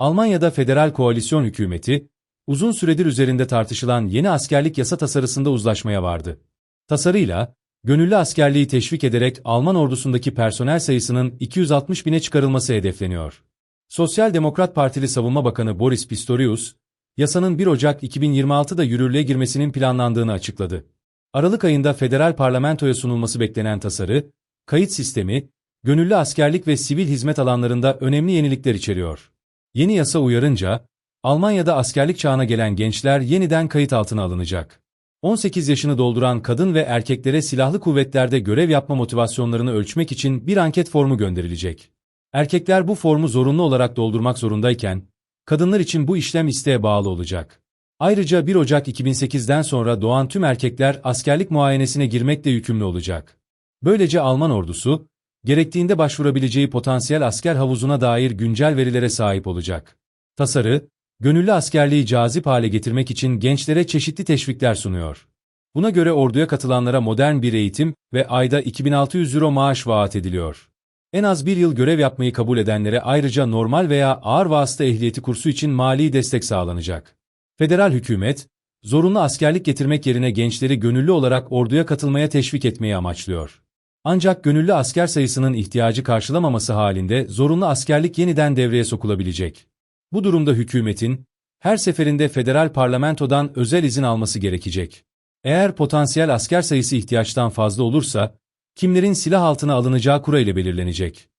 Almanya'da federal koalisyon hükümeti, uzun süredir üzerinde tartışılan yeni askerlik yasa tasarısında uzlaşmaya vardı. Tasarıyla, gönüllü askerliği teşvik ederek Alman ordusundaki personel sayısının 260 bine çıkarılması hedefleniyor. Sosyal Demokrat Partili Savunma Bakanı Boris Pistorius, yasanın 1 Ocak 2026'da yürürlüğe girmesinin planlandığını açıkladı. Aralık ayında federal parlamentoya sunulması beklenen tasarı, kayıt sistemi, gönüllü askerlik ve sivil hizmet alanlarında önemli yenilikler içeriyor. Yeni yasa uyarınca, Almanya'da askerlik çağına gelen gençler yeniden kayıt altına alınacak. 18 yaşını dolduran kadın ve erkeklere silahlı kuvvetlerde görev yapma motivasyonlarını ölçmek için bir anket formu gönderilecek. Erkekler bu formu zorunlu olarak doldurmak zorundayken, kadınlar için bu işlem isteğe bağlı olacak. Ayrıca 1 Ocak 2008'den sonra doğan tüm erkekler askerlik muayenesine girmekle yükümlü olacak. Böylece Alman ordusu, gerektiğinde başvurabileceği potansiyel asker havuzuna dair güncel verilere sahip olacak. Tasarı, gönüllü askerliği cazip hale getirmek için gençlere çeşitli teşvikler sunuyor. Buna göre orduya katılanlara modern bir eğitim ve ayda 2600 euro maaş vaat ediliyor. En az bir yıl görev yapmayı kabul edenlere ayrıca normal veya ağır vasıta ehliyeti kursu için mali destek sağlanacak. Federal hükümet, zorunlu askerlik getirmek yerine gençleri gönüllü olarak orduya katılmaya teşvik etmeyi amaçlıyor. Ancak gönüllü asker sayısının ihtiyacı karşılamaması halinde zorunlu askerlik yeniden devreye sokulabilecek. Bu durumda hükümetin, her seferinde federal parlamentodan özel izin alması gerekecek. Eğer potansiyel asker sayısı ihtiyaçtan fazla olursa, kimlerin silah altına alınacağı kura ile belirlenecek.